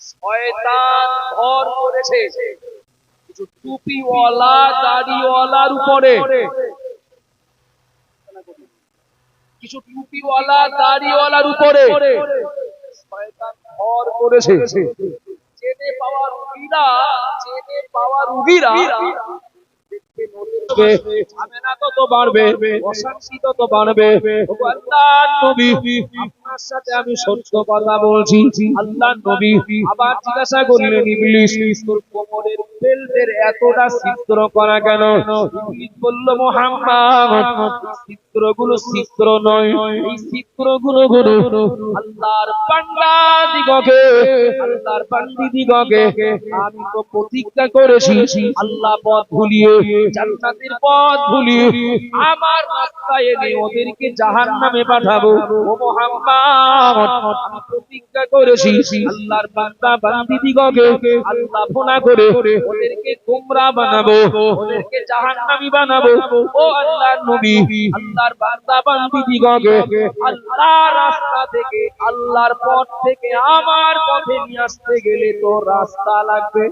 শয়তান ভর করেছে। কিছু টুপিওয়ালা, দাড়িওয়ালার উপরে। কিছু টুপিওয়ালা, দাড়িওয়ালার উপরে। শয়তান ভর করেছে। জেনে পাওয়া রুগীরা, জেনে পাওয়া রুগীরা ঝামেলা তত বাড়বে, অশান্তি তত বাড়বে। ওগো নবী আপনার সাথে আমি সত্য কথা বলছি। আল্লাহ নবী আবার জিজ্ঞাসা করলেন, ইবলিস, তোর কোমরের বেল্টের এতটা ছিদ্র করা কেন? ইবলিস বলল, মোহাম্মদ চিত্রগুলো চিত্র নয়। এই চিত্রগুলো গুলো আল্লাহর পান্ডা দিগকে, আল্লাহর পান্ডি দিগকে। আমি তো প্রতিজ্ঞা করেছি, আল্লাহ পথ ভুলিয়ে, জান্নাতের পথ ভুলিয়ে, আমার রাস্তায় এনে ওদেরকে জাহান নামে পাঠাবো। ও মোহাম্মদ প্রতিজ্ঞা করেছি আল্লাহর বান্দা বান্দি দিগকে আল্লাহ ফোনা করে ওদেরকে গোমরা বানাবো ওদেরকে জাহান্নামী বানাবো। ও আল্লাহর নবী আল্লাহর বান্দা আল্লাহর রাস্তা থেকে আল্লাহর পথ থেকে আমার পথে নিয়ে আসতে গেলে তো রাস্তা লাগবে।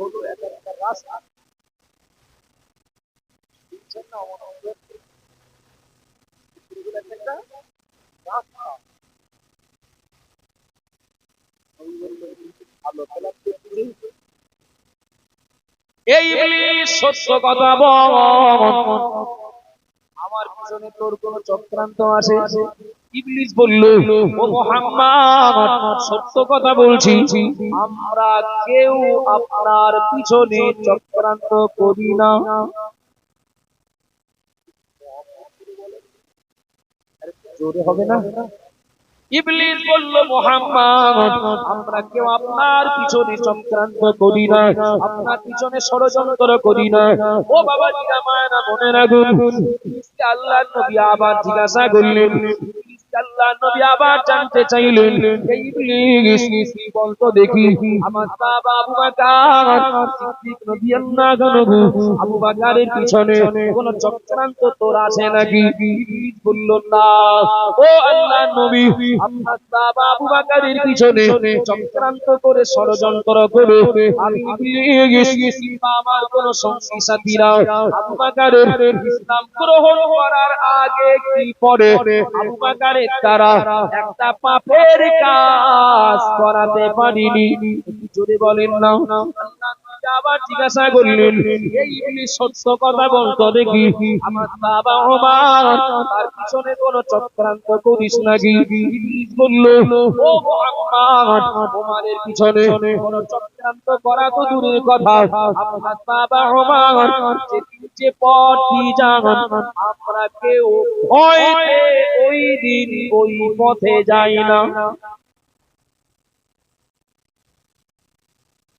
হলো একটা একটা রাস্তা এই সত্য কথা বল। আমার পিছনে তোর কোন চক্রান্ত আছে? ইবলিস বলল, ও সত্য কথা বলছি। আমরা কেউ আপনার পিছনে চক্রান্ত করি না। জোরে হবে না। ইবলিস বলল আমরা কেউ আপনার পিছনে চক্রান্ত করি না, আপনার পিছনে ষড়যন্ত্র করি না। ও বাবা জিরা মায়না মনে রাখুন আল্লাহর নবী আবার জিজ্ঞাসা করলেন ইবলিসকে আল্লাহর নবী আবার জানতে চাইলেন এই ইবলিস কি দেখি। আমার পিছনে কোন চক্রান্ত তোর আছে নাকি? বলল, না। ও নবী বকরের পিছনে চক্রান্ত করে ষড়যন্ত্র করে আমার কোন সঙ্গী সাথীরা তারা একটা পাপের কাজ করাতে পারিনি জোরে বলেন না। আবার জিজ্ঞাসা করলেন, এই সত্য কথা বলতো দেখি? আমার তার পিছনে কোন চক্রান্ত করিস নাকি? পিছনে কোন চক্রান্ত করা তো দূরের কথা। বাবা যে যান, আমরা কেউ ওই দিন ওই পথে যাই না।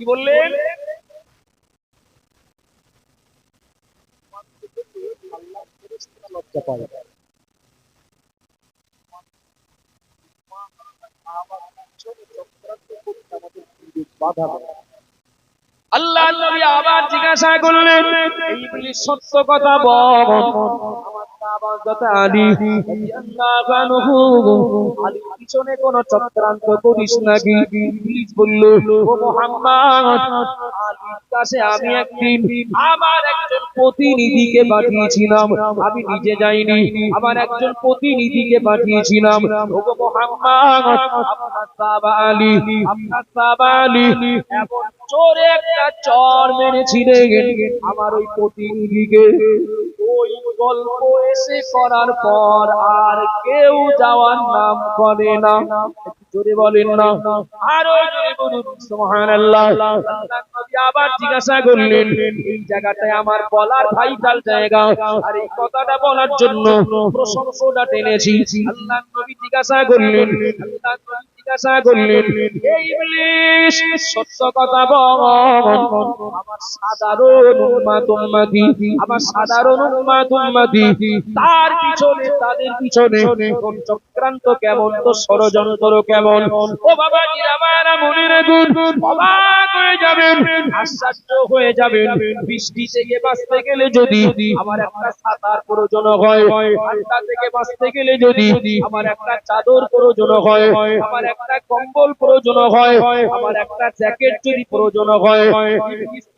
কি বললেন? লজ্জা পায় আল্লাহ নবী আবার জিজ্ঞাসা করলেন সত্য কথা বল। আমি একদিন আমার একজন প্রতিনিধিকে পাঠিয়েছিলাম। আমি নিজে যাইনি, আমার একজন প্রতিনিধিকে পাঠিয়েছিলাম। চোরে একটা চর মেরেছিলেন আমার ওই প্রতিনিধিকে। ওই গল্প এসে করার পর আর কেউ যাওয়ার নাম করে না। জোরে বলেন না। আরও আবার জিজ্ঞাসা করলেন, এই জায়গাটায় আমার বলার ভাইটাল জায়গা। আর এই কথাটা বলার জন্য প্রশংসাটা টেনেছি। আল্লাহ জিজ্ঞাসা করলেন জিজ্ঞাসা করলেন সত্য কথা আমার সাধারণ উম্মাত উম্মতি আমার সাধারণ উম্মাত উম্মতি তার পিছনে, তাদের পিছনে চক্রান্ত কেমন তো ষড়যন্ত্র কেমন? ও বাবা আমার মনে রাখুন হয়ে থেকে বাঁচতে গেলে যদি আমার একটা ছাতার প্রয়োজন হয়, ঠান্ডা একটা চাদর প্রয়োজন হয়, আমার একটা কম্বল প্রয়োজন হয় আমার একটা জ্যাকেট যদি প্রয়োজন হয়।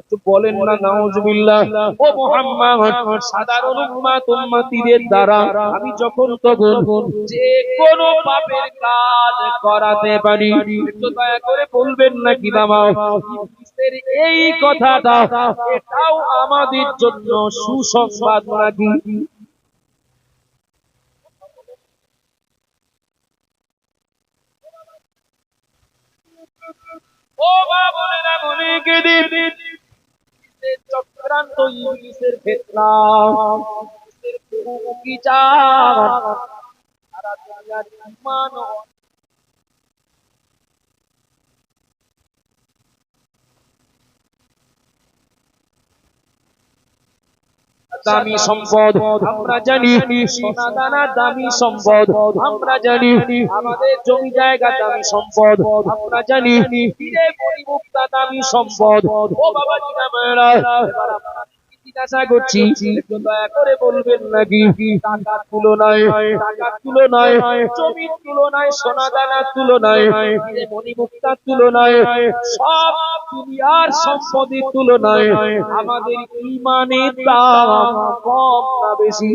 একটু বলেন না, নাউজুবিল্লাহ। ও মুহাম্মদ, সাধারণ উম্মাত উম্মতিদের দ্বারা আমি যখন তখন যে কোনো পাপের কাজ করাতে পারি, একটু দয়া করে বলবেন না কি বাবা? এই কথাটা, এটাও আমাদের জন্য সুসংবাদ নাকি? ও বাবুরা মনিকে দিন। ইবলিসের চক্রান্ত ইবলিসের ফিতনা। চাল সারা দুনিয়ার ইমান দামি সম্পদ। আমরা জানি সোনা দানা দামি সম্পদ। আমরা জানি আমাদের জমি জায়গা দামি সম্পদ। আমরা জানি হিরে পরিমুক্তা দামি সম্পদ। ও বাবা জিনা জিজ্ঞাসা করছি? করে বলবেন নাকি? তুলনায় তুলনায়, জমির তুলনায় তুলনায়, সব দুনিয়ার সম্পদের তুলনায় আমাদের ইমানের দাম কম না বেশি।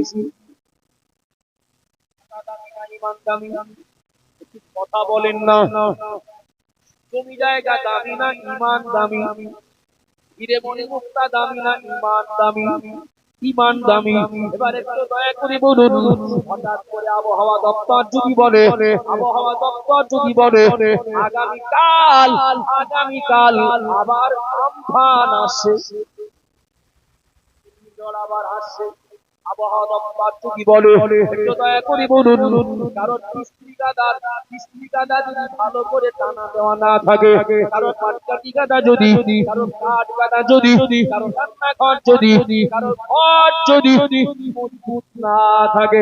কথা বলেন না। জমি জায়গা দামি না, ইমান দামি। হিরে মনে মুক্তা দামি না, ইমান দামি। ইমান দামি এবার একটু দয়া করে বলুন, হঠাৎ করে আবহাওয়া দপ্তর যদি বলে, আবহাওয়া দপ্তর যদি বলে, আগামীকাল আগামীকাল আবার আমফান আসে। আবার আসছে আবহাওয়া দপ্তর যদি বলে? দয়া করে বলুন। কারণ কিস্তি গাদার কিস্তি গাদা যদি ভালো করে টানা দেওয়া না থাকে কারণ পাটকাটি গাদা যদি কারণ কাঠ গাদা যদি কারণ রান্নাঘর যদি কারণ ঘর যদি মজবুত না থাকে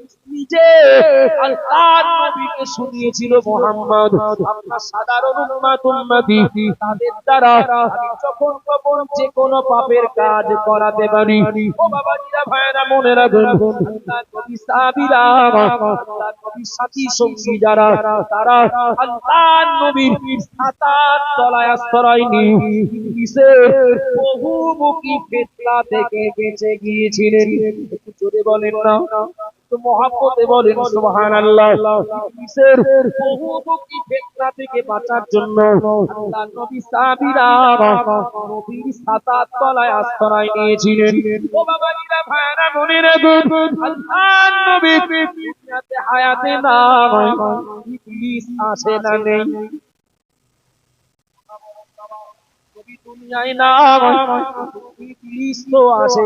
নিজে। আল্লাহর নবীকে শুনিয়েছিল মোহাম্মদ। সাধারণ উম্মাত তাদের দ্বারা যখন যে কোনো পাপের কাজ করাতে পারি। ও বাবা জিরা ভাইরা মনে রাখুন সাথী, সঙ্গী যারা, তারা আল্লাহর নবীর ছাতার তলায় আশ্রয় নিয়ে বহুমুখী থেকে বেঁচে গিয়েছিলেন। জোরে বলেন না। তো মহাব্বতে বলেন সুবহানাল্লাহ। ইবলিসের বহুমুখী ফিতনা থেকে বাঁচার জন্য আল্লাহ নবী সাহাবীরা নবীর ছাতার তলায় আশ্রয় নিয়েছিলেন। ও বাবা জিরা ভাইরা মনে রাখুন আল্লাহর নবী দুনিয়াতে আয়াতে না ইবলিস আসে না নেই। নবী দুনিয়ায় না ইবলিস তো আসে।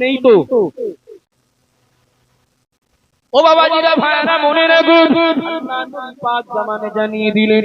নেই তো। ও বাবাজিরা ভাইরা মনে রাখুন। জামানে জানিয়ে দিলেন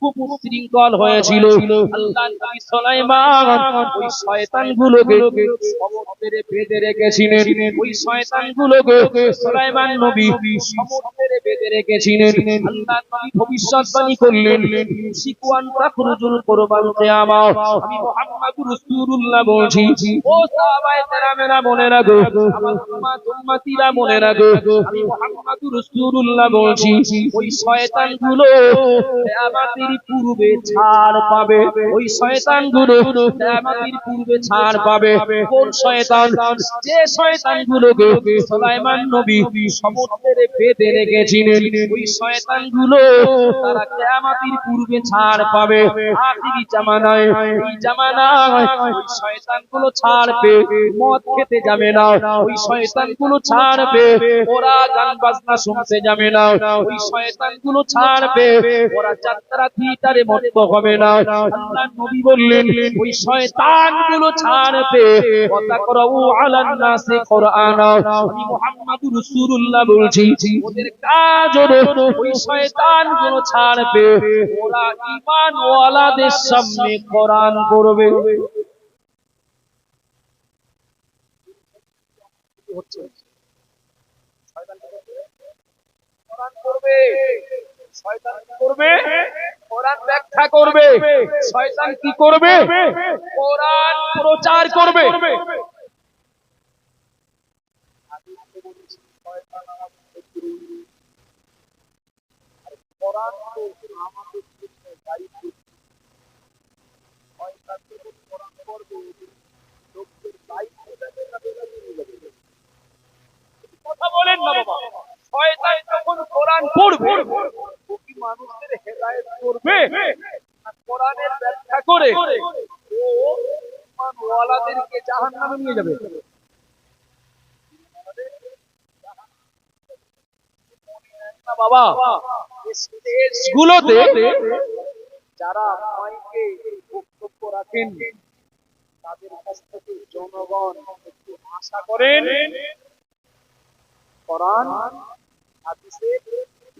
খুব খুব উশৃঙ্খল হয়েছিল। আল্লাহ নবী সুলাইমান ওই শয়তানগুলোকে সমুদ্রে বেঁধে রেখেছিলেন। ওই শয়তানগুলোকে সুলাইমান নবী সমুদ্রে বেঁধে রেখেছিলেন। আল্লাহ নবী ভবিষ্যৎবাণী করলেন। শিকুয়ান তাখরুজুল কুরবান কিয়ামা আমি মুহাম্মদুর রাসূলুল্লাহ বলছি ও সাহাবায়ে কেরামেরা মনে রাখো আমার উম্মাত উম্মতিরা মনে রাখো আমি মুহাম্মদুর রাসূলুল্লাহ বলছি ওই শয়তানগুলো কিয়ামতের পূর্বে ছাড় পাবে। ওই শয়তানগুলো কিয়ামতের পূর্বে ছাড় পাবে। কোন শয়তান? যে শয়তানগুলোকে সুলাইমান নবী সমুদ্রে বেঁধে রেখেছিলেন, ওই শয়তানগুলো তারা কিয়ামতের পূর্বে ছাড় পাবে। আখিরি জামানায়, এই জামানায় ওই শয়তানগুলো ছাড়বে মদ খেতে যাবে না। ওই শয়তানগুলো ছাড়বে ওরা গান বাজনা শুনতে যাবে না। ওই শয়তানগুলো ছাড়বে ওরা যাত্রা থিয়েটারে মত্ত হবে না। আল্লাহ নবী বললেন, ওই শয়তানগুলো ছাড়বে কথা করো আলান নাসে কোরআন। আমি মুহাম্মাদুর রাসূলুল্লাহ বলছি, ওদের কাজ হলো ওই শয়তানগুলো ছাড়বে ওরা ঈমান ওয়ালাদের সামনে কোরআন করবে হচ্ছে কোরআন করবে শয়তান কি করবে? কোরআন ব্যাখ্যা করবে। শয়তান কি করবে? কোরআন প্রচার করবে। কোরআন আমাদের দায়িত্ব শয়তান কোরআন করবে। লোকদের দায়িত্ব কথা বলেন না বাবা। শয়তান যখন কোরআন পড়বে মানুষদের হেদায়েত করবে কোরআনের ব্যাখ্যা করে ও ইমান ওয়ালাদেরকে জাহান্নামে নিয়ে যাবে। বাবা স্টেজগুলোতে যারা মাইকে বক্তব্য রাখেন তাদের কাছ থেকে জনগণ একটু আশা করেন কোরআন হাদিসের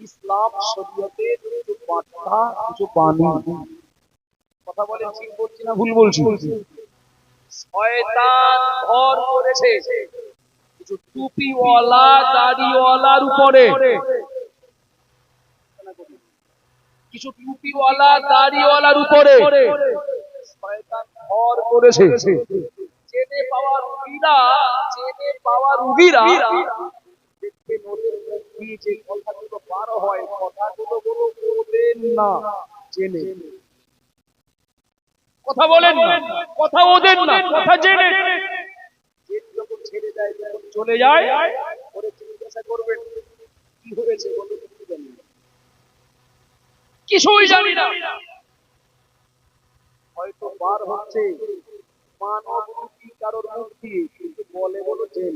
ইসলাম শরীয়তের কিছু বার্তা কিছু বাণী। কথা বলে ঠিক বলছি না ভুল বলছি? শয়তান ভর করেছে। কিছু টুপিওয়ালা, দাড়িওয়ালার উপরে। কিছু টুপিওয়ালা, দাড়িওয়ালার উপরে। শয়তান ভর করেছে। জেনে পাওয়া রুগীরা, জেনে পাওয়া রুগীরা দেখবে নদীর মুখ দিয়ে যে কথাগুলো বার হয় কথাগুলো বলো বলবেন না জেনে। কথা বলেন না। কথা ওদের না কথা জেনে। জেনে যখন ছেড়ে যায় যখন চলে যায়। ওরে জিজ্ঞাসা করবেন কি হয়েছে বলো জানি। না। কিছুই জানি না। হয়তো বার হচ্ছে। মানব কারোর মুখ দিয়ে কিন্তু বলে বলো জেল